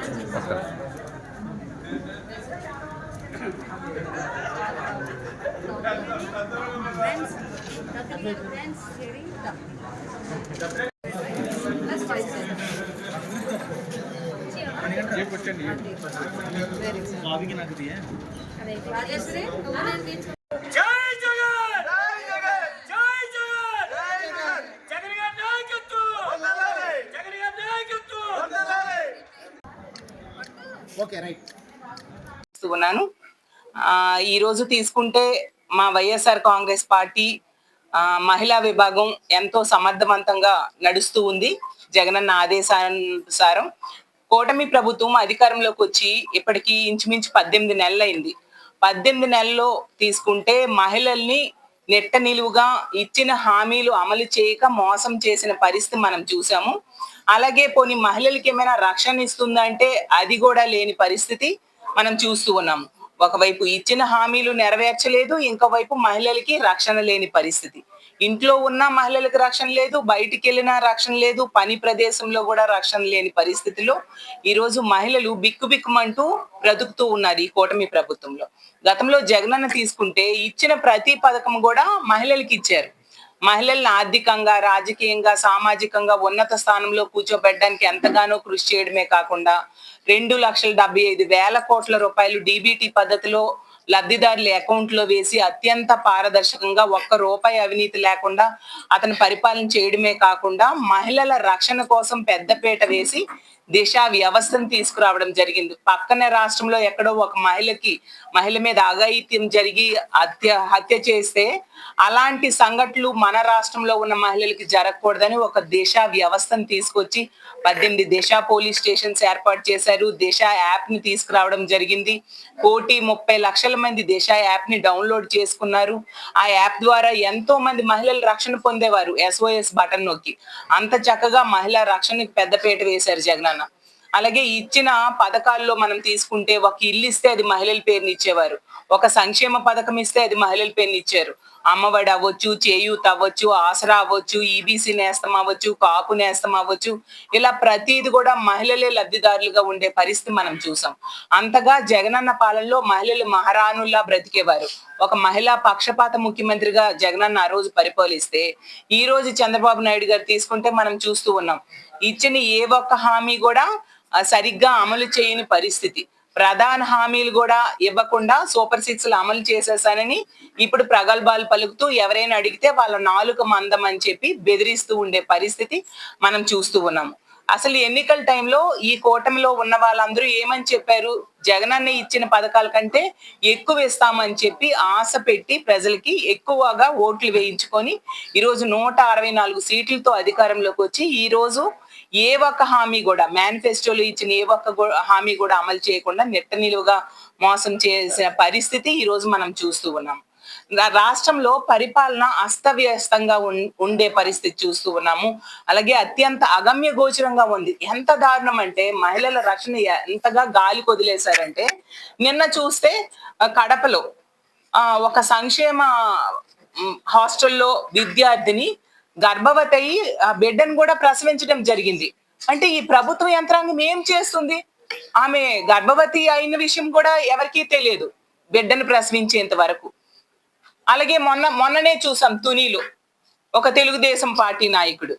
नमस्कार ये। क्वेश्चन ये भाभी की नगरी है। ఓకే రైట్ ఉన్నాను ఈ రోజు తీసుకుంటే మా వైఎస్ఆర్ కాంగ్రెస్ పార్టీ మహిళా విభాగం ఎంతో సమర్థవంతంగా నడుస్తూ ఉంది. జగనన్న ఆదేశానుసారం కూటమి ప్రభుత్వం అధికారంలోకి వచ్చి ఇప్పటికీ ఇంచుమించు పద్దెనిమిది నెలలైంది. పద్దెనిమిది నెలల్లో తీసుకుంటే మహిళల్ని నెట్ట నిలువుగా ఇచ్చిన హామీలు అమలు చేయక మోసం చేసిన పరిస్థితి మనం చూసాము. అలాగే పోని మహిళలకి ఏమైనా రక్షణ ఇస్తుందంటే అది కూడా లేని పరిస్థితి మనం చూస్తూ ఉన్నాము ఒకవైపు ఇచ్చిన హామీలు నెరవేర్చలేదు ఇంకోవైపు మహిళలకి రక్షణ లేని పరిస్థితి. ఇంట్లో ఉన్న మహిళలకు రక్షణ లేదు బయటికి వెళ్ళినా రక్షణ లేదు పని ప్రదేశంలో కూడా రక్షణ లేని పరిస్థితిలో ఈ రోజు మహిళలు బిక్కుబిక్కుమంటూ బ్రతుకుతూ ఉన్నారు ఈ కూటమి ప్రభుత్వంలో. గతంలో జగనన్న తీసుకుంటే ఇచ్చిన ప్రతి పథకం కూడా మహిళలకి ఇచ్చారు. మహిళల్ని ఆర్థికంగా రాజకీయంగా సామాజికంగా ఉన్నత స్థానంలో కూర్చోబెట్టడానికి ఎంతగానో కృషి చేయడమే కాకుండా రెండు లక్షల డెబ్బై ఐదు వేల కోట్ల రూపాయలు డీబీటీ పద్ధతిలో లబ్ధిదారుల అకౌంట్లో వేసి అత్యంత పారదర్శకంగా ఒక్క రూపాయి అవినీతి లేకుండా అతను పరిపాలన చేయడమే కాకుండా మహిళల రక్షణ కోసం పెద్దపీట వేసి దిశ వ్యవస్థను తీసుకురావడం జరిగింది. పక్కన రాష్ట్రంలో ఎక్కడో ఒక మహిళకి మహిళ మీద అఘాయిత్యం జరిగి హత్య హత్య చేస్తే అలాంటి సంఘటనలు మన రాష్ట్రంలో ఉన్న మహిళలకి జరగకూడదని ఒక దేశ వ్యవస్థను తీసుకొచ్చి పద్దెనిమిది దిశ పోలీస్ స్టేషన్స్ ఏర్పాటు చేశారు. దిశ యాప్ని తీసుకురావడం జరిగింది. కోటి ముప్పై లక్షల మంది దిశ యాప్ని డౌన్లోడ్ చేసుకున్నారు. ఆ యాప్ ద్వారా ఎంతో మంది మహిళలు రక్షణ పొందేవారు ఎస్ఓఎస్ బటన్ నొక్కి. అంత చక్కగా మహిళా రక్షణకి పెద్దపీట వేశారు జగనన్న. అలాగే ఇచ్చిన పథకాల్లో మనం తీసుకుంటే ఒక ఇల్లు ఇస్తే అది మహిళల పేరుని ఇచ్చేవారు. ఒక సంక్షేమ పథకం ఇస్తే అది మహిళల పేరుని ఇచ్చారు. అమ్మఒడి అవ్వచ్చు చేయూత్ అవ్వచ్చు ఆసరా అవ్వచ్చు ఈబీసీ నేస్తం అవ్వచ్చు కాపు నేస్తం అవ్వచ్చు. ఇలా ప్రతిది కూడా మహిళలే లబ్ధిదారులుగా ఉండే పరిస్థితి మనం చూసాం. అంతగా జగనన్న పాలనలో మహిళలు మహారాణుల్లా బ్రతికేవారు. ఒక మహిళా పక్షపాత ముఖ్యమంత్రిగా జగనన్న ఆ రోజు పరిపాలిస్తే ఈ రోజు చంద్రబాబు నాయుడు గారు తీసుకుంటే మనం చూస్తూ ఉన్నాం. ఇచ్చిన ఏ ఒక్క హామీ కూడా సరిగ్గా అమలు చేయని పరిస్థితి. ప్రధాన హామీలు కూడా ఇవ్వకుండా సూపర్ సిక్స్ అమలు చేసేసానని ఇప్పుడు ప్రగల్భాలు పలుకుతూ ఎవరైనా అడిగితే వాళ్ళ నాలుక మందం అని చెప్పి బెదిరిస్తూ ఉండే పరిస్థితి మనం చూస్తూ ఉన్నాము. అసలు ఎన్నికల టైంలో ఈ కూటమిలో ఉన్న వాళ్ళందరూ ఏమని చెప్పారు? జగనన్న ఇచ్చిన పథకాల కంటే ఎక్కువ ఇస్తామని చెప్పి ఆశ పెట్టి ప్రజలకి ఎక్కువగా ఓట్లు వేయించుకొని ఈరోజు నూట అరవై నాలుగు సీట్లతో అధికారంలోకి వచ్చి ఈ రోజు ఏ ఒక్క హామీ కూడా మేనిఫెస్టోలో ఇచ్చిన ఏ ఒక్క హామీ కూడా అమలు చేయకుండా నెట్ట నిలువగా మోసం చేసిన పరిస్థితి ఈరోజు మనం చూస్తూ ఉన్నాం. రాష్ట్రంలో పరిపాలన అస్తవ్యస్తంగా ఉండే పరిస్థితి చూస్తూ ఉన్నాము. అలాగే అత్యంత అగమ్య గోచరంగా ఉంది. ఎంత దారుణం అంటే మహిళల రక్షణ ఎంతగా గాలి కొదిలేశారంటే నిన్న చూస్తే కడపలో ఒక సంక్షేమ హాస్టల్లో విద్యార్థిని గర్భవతి అయి ఆ బిడ్డను కూడా ప్రసవించడం జరిగింది. అంటే ఈ ప్రభుత్వ యంత్రాంగం ఏం చేస్తుంది? ఆమె గర్భవతి అయిన విషయం కూడా ఎవరికీ తెలియదు. బిడ్డను ప్రసవించేంత వరకు. అలాగే మొన్న మొన్ననే చూసాం తునిలో ఒక తెలుగుదేశం పార్టీ నాయకుడు.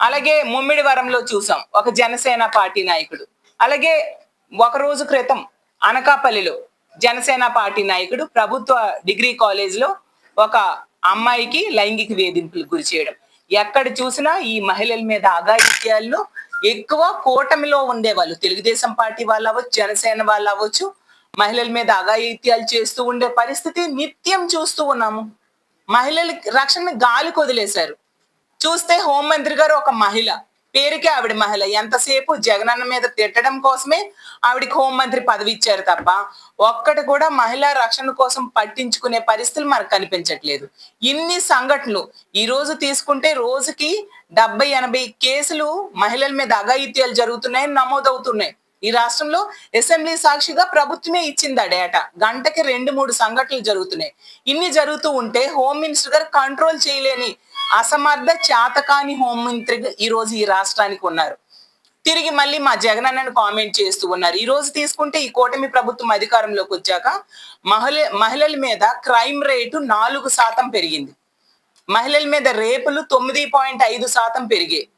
అలాగే ముమ్మిడివరంలో చూసాం ఒక జనసేన పార్టీ నాయకుడు. అలాగే ఒక రోజు క్రితం అనకాపల్లిలో జనసేన పార్టీ నాయకుడు ప్రభుత్వ డిగ్రీ కాలేజ్లో ఒక అమ్మాయికి లైంగిక వేధింపులు గురి చేయడం. ఎక్కడ చూసినా ఈ మహిళల మీద అఘాయిత్యాల్లో ఎక్కువ కూటమిలో ఉండేవాళ్ళు. తెలుగుదేశం పార్టీ వాళ్ళు అవ్వచ్చు జనసేన వాళ్ళు అవ్వచ్చు మహిళల మీద అఘాయిత్యాలు చేస్తూ ఉండే పరిస్థితి నిత్యం చూస్తూ ఉన్నాము. మహిళలకి రక్షణ గాలికి వదిలేశారు. చూస్తే హోంమంత్రి గారు ఒక మహిళ పేరుకే ఆవిడ మహిళ. ఎంతసేపు జగనన్న మీద తిట్టడం కోసమే ఆవిడకి హోంమంత్రి పదవి ఇచ్చారు తప్ప ఒక్కటి కూడా మహిళా రక్షణ కోసం పట్టించుకునే పరిస్థితులు మనకు కనిపించట్లేదు. ఇన్ని సంఘటనలు ఈ రోజు తీసుకుంటే రోజుకి డెబ్బై ఎనభై కేసులు మహిళల మీద అఘాయిత్యాలు జరుగుతున్నాయి నమోదవుతున్నాయి. ఈ రాష్ట్రంలో అసెంబ్లీ సాక్షిగా ప్రభుత్వమే ఇచ్చింది ఆ డేటా గంటకి రెండు మూడు సంఘటనలు జరుగుతున్నాయి. ఇన్ని జరుగుతూ ఉంటే హోమ్ మినిస్టర్ గారు కంట్రోల్ చేయలేని అసమర్థ చాతకాని హోమ్ మంత్రి ఈ రోజు ఈ రాష్ట్రానికి ఉన్నారు. తిరిగి మళ్ళీ మా జగన్ అన్నను కామెంట్ చేస్తూ ఉన్నారు. ఈ రోజు తీసుకుంటే ఈ కూటమి ప్రభుత్వం అధికారంలోకి వచ్చాక మహిళ మహిళల మీద క్రైమ్ రేటు నాలుగు శాతం పెరిగింది. మహిళల మీద రేపులు తొమ్మిది పాయింట్ ఐదు శాతం పెరిగాయి.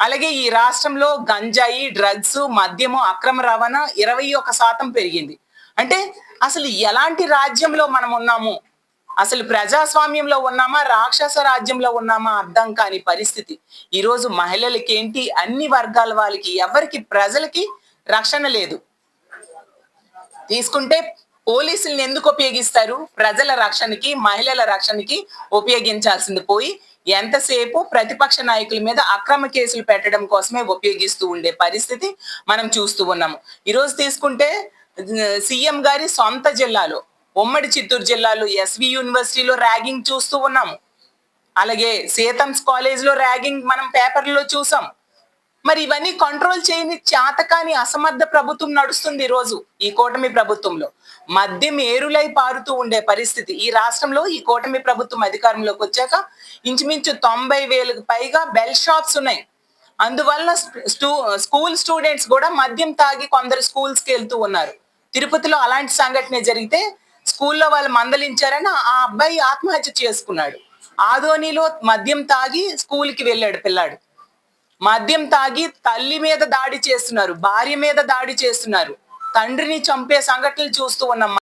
అలాగే ఈ రాష్ట్రంలో గంజాయి డ్రగ్స్ మద్యము అక్రమ రవాణా ఇరవై ఒక శాతం పెరిగింది. అంటే అసలు ఎలాంటి రాజ్యంలో మనం ఉన్నాము? అసలు ప్రజాస్వామ్యంలో ఉన్నామా? రాక్షస రాజ్యంలో ఉన్నామా? అర్థం కాని పరిస్థితి. ఈరోజు మహిళలకి ఏంటి అన్ని వర్గాల వాళ్ళకి ఎవరికి? ప్రజలకి రక్షణ లేదు. తీసుకుంటే పోలీసుల్ని ఎందుకు ఉపయోగిస్తారు? ప్రజల రక్షణకి మహిళల రక్షణకి ఉపయోగించాల్సింది పోయి ఎంతసేపు ప్రతిపక్ష నాయకుల మీద అక్రమ కేసులు పెట్టడం కోసమే ఉపయోగిస్తూ ఉండే పరిస్థితి మనం చూస్తూ ఉన్నాము. ఈరోజు తీసుకుంటే సీఎం గారి సొంత జిల్లాలో ఉమ్మడి చిత్తూరు జిల్లాలో ఎస్వి యూనివర్సిటీలో ర్యాగింగ్ చూస్తూ ఉన్నాము. అలాగే సీతమ్స్ కాలేజ్లో ర్యాగింగ్ మనం పేపర్లో చూసాం. మరి ఇవన్నీ కంట్రోల్ చేయని చేతకాని అసమర్థ ప్రభుత్వం నడుస్తుంది ఈ రోజు ఈ కూటమి ప్రభుత్వంలో. మద్యం ఏరులై పారుతూ ఉండే పరిస్థితి ఈ రాష్ట్రంలో ఈ కూటమి ప్రభుత్వం అధికారంలోకి వచ్చాక ఇంచుమించు తొంభై వేలకు పైగా బెల్ షాప్స్ ఉన్నాయి. అందువల్ల స్టూ స్కూల్ స్టూడెంట్స్ కూడా మద్యం తాగి కొందరు స్కూల్స్కి వెళ్తూ ఉన్నారు. తిరుపతిలో అలాంటి సంఘటన జరిగితే స్కూల్లో వాళ్ళు మందలించారని ఆ అబ్బాయి ఆత్మహత్య చేసుకున్నాడు. ఆదోనిలో మద్యం తాగి స్కూల్కి వెళ్ళాడు పిల్లాడు. మద్యం తాగి తల్లి మీద దాడి చేస్తున్నారు భార్య మీద దాడి చేస్తున్నారు. తండ్రిని చంపే సంఘటనలు చూస్తూ ఉన్నాం